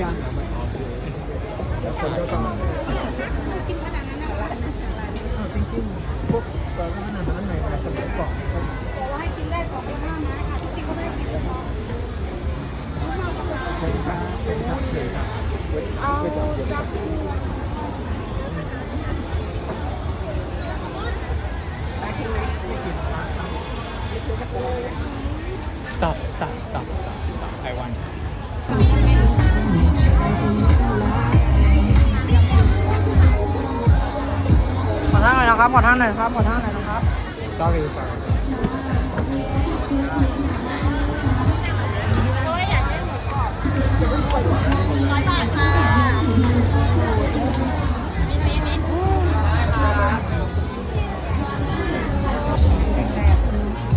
ย่างเอามาต่อคิวแล้วคนก็ต้องอ้าวจริงๆพวกตอนนั้นร้านไหนมาสมัยก่อนเขาบอกว่าให้กินได้ของละห้าไม้ค่ะจริงๆก็ไม่ได้กินเลยเนาะเป็นพระเป็นพระเลยครับเอาจับคู่ต็อปสต็อปสต็อปสต็อปสต็อปไอวัน ขอท่าหน่อยนะครับขอท่าหน่อยนะครับขอท่าหน่อยนะครับ sorry sorry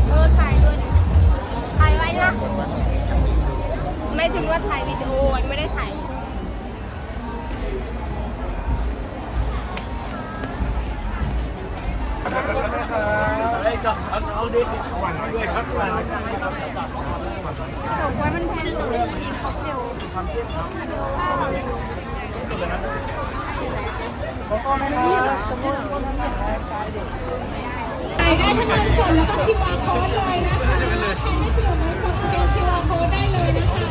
เออถ่ายด้วยนะถ่ายไว้นะ ไม่ถึงว่าถ่ายวิดีโอไม่ได้ถ่าย บอกว่ามันแพงเลยมีค็อกเทลไปได้ทั้งเงินสดแล้วก็ QR code เลยนะคะใครไม่สะดวกเงินสดสแกน QR code ได้เลยนะคะ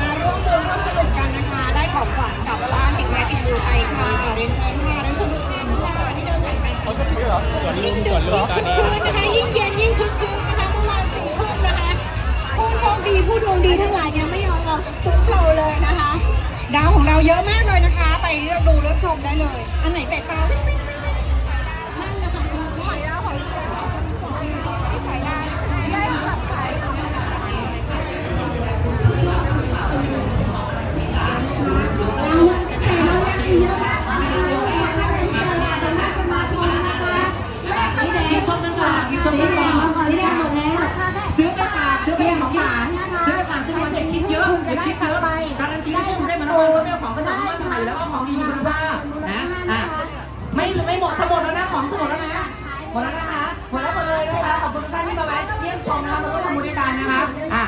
มาร่วมบุญร่วมสนุกกันนะคะ ได้ของขวัญกับบ้านถึงแม้ติดอยู่ไทยค่ะเรียนเชิญค่ะเรียนเชิญทุกท่านค่ะ ยิ่งดึกยิ่งคึกคืนนะคะ ยิ่งเย็นยิ่งคึกคืนนะคะเมื่อวานสี่ทุ่มนะคะ ผู้โชคดีผู้ดวงดีทั้งหลายยังไม่ยอมออกจากซุ้มเราเลยนะคะ ดาวของเราเยอะมากเลยนะคะ ไปเลือกดูเลือกชมได้เลย อันไหนแปลกตา แล้วเอาของดีมีคุณภาพนะอะไม่ไม่หมดจะหมดแล้วนะของจะหมดแล้วนะหมดแล้วนะคะหมดแล้วหมดเลยนะคะขอบคุณทุกท่านที่มาแวะเยี่ยมชมนะคะมาร่วมทำบุญด้วยกันนะคะอะ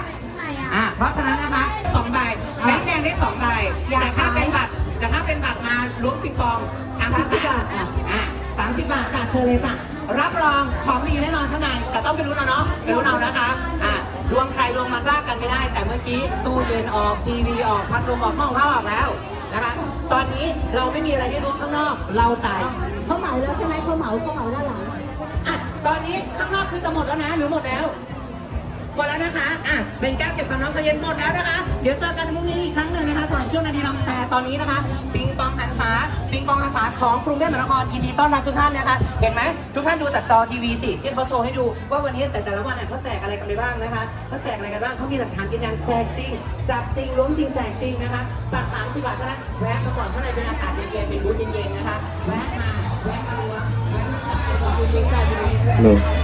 อะเพราะฉะนั้นนะคะสองใบแบงค์แดงได้สองใบแต่ถ้าเป็นบัตรแต่ถ้าเป็นบัตรมาล้วงปิงปองสามสิบบาทอะสามสิบบาทจ้ะเชิญเลยจ้ะรับรองของดีแน่นอนข้างในแต่ต้องไปรู้เอาเนาะไปรู้เอานะคะอะดวงใครดวงมันว่ากันไม่ได้ แต่เมื่อกี้ตู้เย็นออกทีวีออกพัดลมออกห้องเข้าออกแล้ว นะคะ ตอนนี้เราไม่มีอะไรให้ล้วงข้างนอก เราจ่ายเขาเหมาแล้วใช่ไหมเขาเหมาเขาเหมาด้านหลังอะตอนนี้ข้างนอกคือจะหมดแล้วนะหรือหมดแล้ว หมดแล้วนะคะอะเป็นแก้วเก็บความน้ำขาวเย็นหมดแล้วนะคะ เดี๋ยวเจอกันพรุ่งนี้อีกครั้งหนึ่งนะคะสำหรับช่วงนาทีลำแต่ตอนนี้นะคะปิงปองหันษาปิงปองหันษาของกรุงเทพมหานครยินดีต้อนรับทุกท่านนะคะ เห็นไหมทุกท่านดูจากจอทีวีสิที่เขาโชว์ให้ดูว่าวันนี้แต่แต่ละวันเนี่ยเขาแจกอะไรกันไปบ้างนะคะเขาแจกอะไรกันบ้างเขามีหลักฐานยืนยันแจกจริงจับจริงล้วงจริงแจกจริงนะคะบัตร30บบาทเท่านั้นแวะมาก่อนข้างในเป็นอากาศเย็นๆเป็นบูธเย็นๆนะคะแวะมาแวะมาแวะมาจับไปก่อนคุณยิ้มได้คุ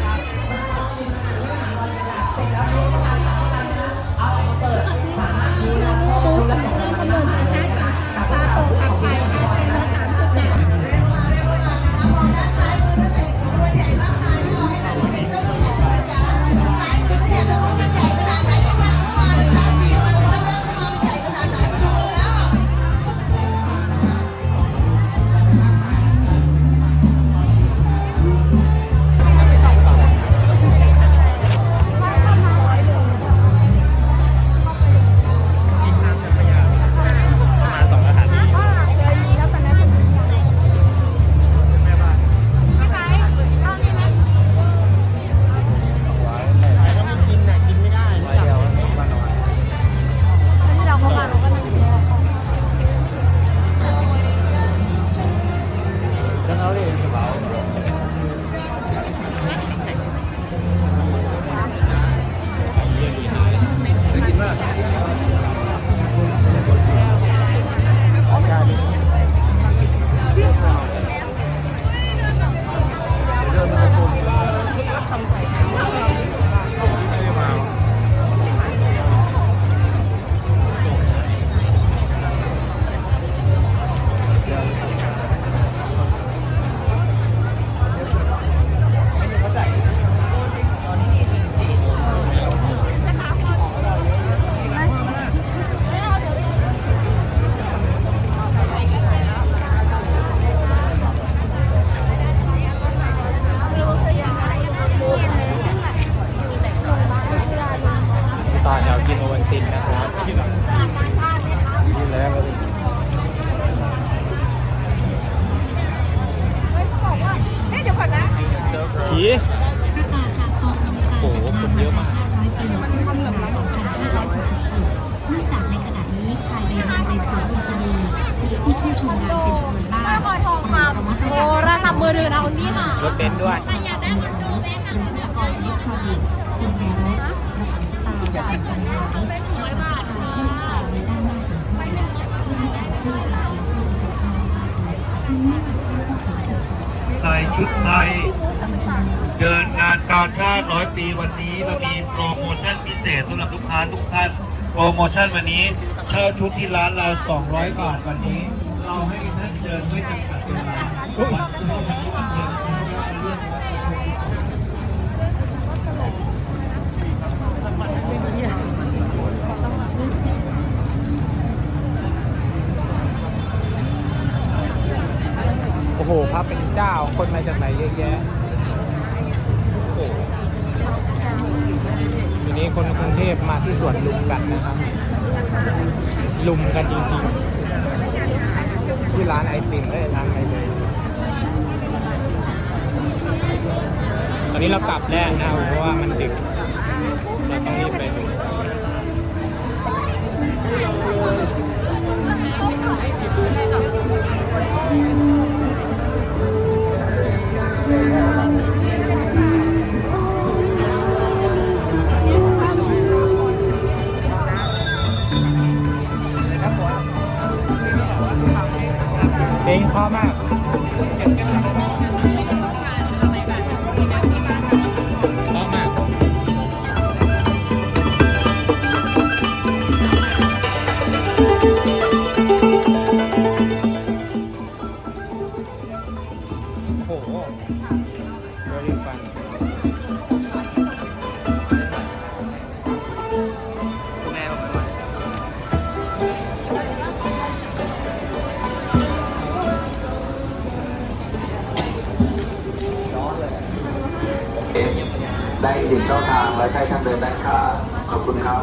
อถือนะคุณพี่ค่ะรถเบนซ์ด้วยใครอยากได้เหมือนเดิมไหมคะก่อนอิเล็กทรอนิกส์กุญแจรถกระเป๋าสตางค์สัญญาณที่เป็นร้อยบาทค่ะ ใส่ชุดไทยเดินงานกาชาติร้อยปีวันนี้เรามีโปรโมชั่นพิเศษสำหรับลูกค้าทุกท่านโปรโมชั่นวันนี้เช่าชุดที่ร้านเรา 200 บาทวันนี้ เราให้ท่านเดินไม่จำกัดเวลาวันวันนี้วันเดียวเราเลือกว่า โอ้โหพระเป็นเจ้า คนมาจากไหนเยอะแยะโอ้โหทีนี้คนกรุงเทพมาที่สวนลุมกันนะครับ ลุมกันจริงๆ ที่ร้านไอติมเลยร้านไอเลยตอนนี้เรากลับแล้วนะครับเพราะว่ามันดึก ได้อีกหนึ่งช่องทางและใช้ทางเดินด้านข้างขอบคุณครับ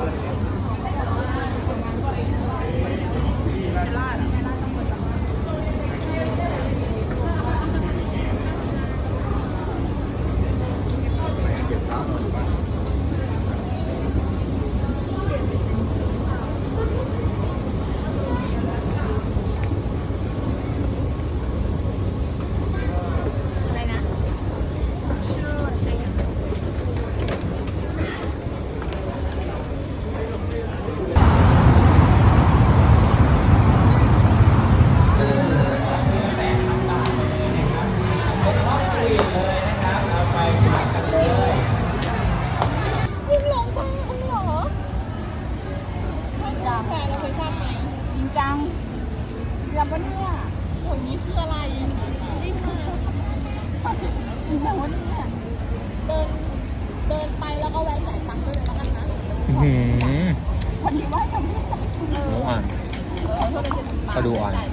วิ่งลงจังเหรอจังแฟนเราเคยชาติไหมจริงจังยำปะเนี่ยโอ้ยนี่คืออะไรนี่คือจริงจังวะเนี่ยเดิน เดินไปแล้วก็แวะจ่ายตังค์ด้วยเลยแล้วกันนะ อื้อหือ วันนี้ว่าจะไม่จ่ายเอ หมู อ อ่อน เออเท่าไหร่เจ็ดสิบบาท กระดูก อน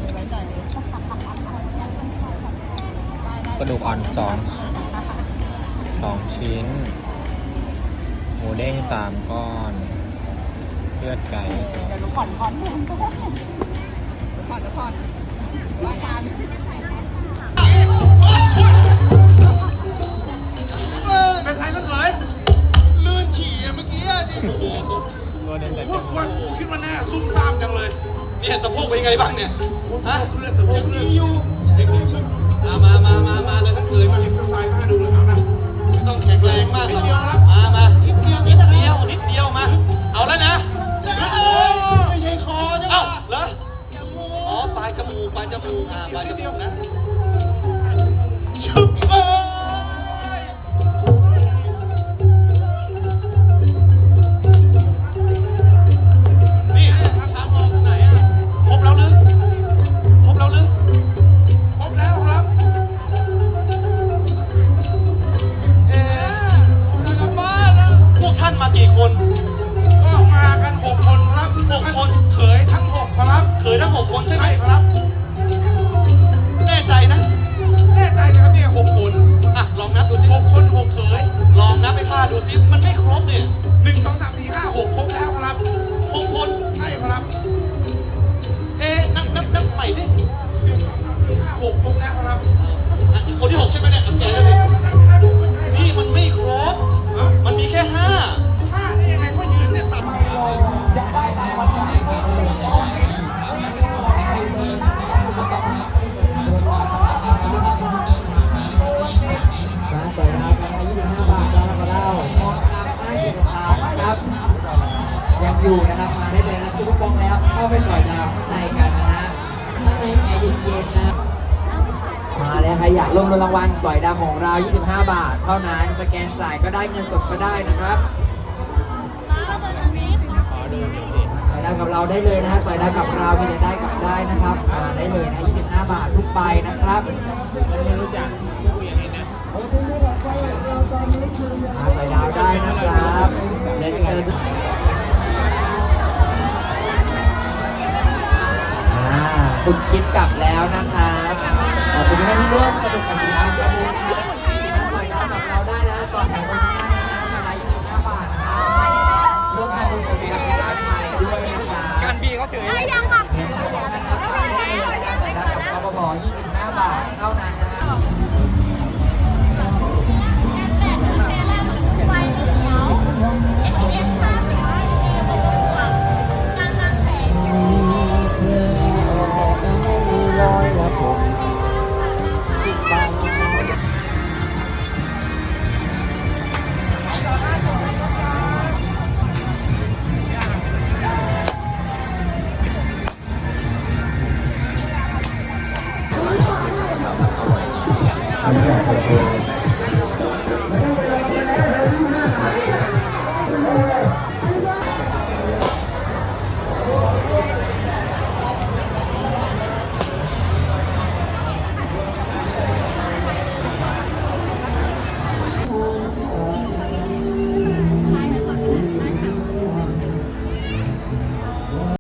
กระดูกอ่อนสองสองชิ้น หมูเด้งสามก้อน เลือดไก่เดี๋ยวรู้ก่อนก่อนเพื่อนก็ได้ก่อนก่อนว่าการเป็นไรสักหน่อยลื่นฉี่เมื่อกี้อะดิ ตัวเด่นแต่พวกควันปูขึ้นมาหน้าซุ่มซ่ามจังเลย เนี่เห็นสะโพกเป็นยังไงบ้างเนี่ย ฮะเลือดแต่พวกนี้อยู่เช็คอยู่มามามามามาเลยทั้งคืนมาเห็นกระสายหน้าดูเลยเอานะไม่ต้องแข็งแรงมากหรอกนิดเดียวครับมามานิดเดียวนิดเดียวนิดเดียวมา เอาแล้วนะไม่ใช่คอใช่ไหมเอ้าเหรอจมูอ๋อปลายจมูกปลายจมูกอ่าปลายจมูกนะ กคนใช่ไหมใช่ครับ แน่ใจนะ แน่ใจครับเนี่ยหกคนอะลองนับดูสิหกคนหกเขยลองนับให้ข้าดูสิมันไม่ครบเนี่ยหนึ่งสองสามสี่ห้าหกครบแล้วครับหกคนใช่ครับ เอ๊ะนับนับนับใหม่สิหนึ่งสองสามสี่ห้าหกครบแล้วครับอะคนที่หกใช่ไหมเนี่ยเอาแกเลยดินี่มันไม่ครบ มันมีแค่ห้าห้า เลยใครางวัลสอยดาวของเรา 25 บาท เท่านั้น สแกนจ่ายก็ได้เงินสดก็ได้นะครับสอยดาวกับเราได้เลยนะฮะสอยดาวกับเรามีแต่ได้กับได้นะครับมาได้เลยนะ 25 บาททุกใบนะครับมาสอยดาวได้นะครับเรียนเชิญทุกอ่าคุณคิดกลับแล้วนะคะ มูลนะ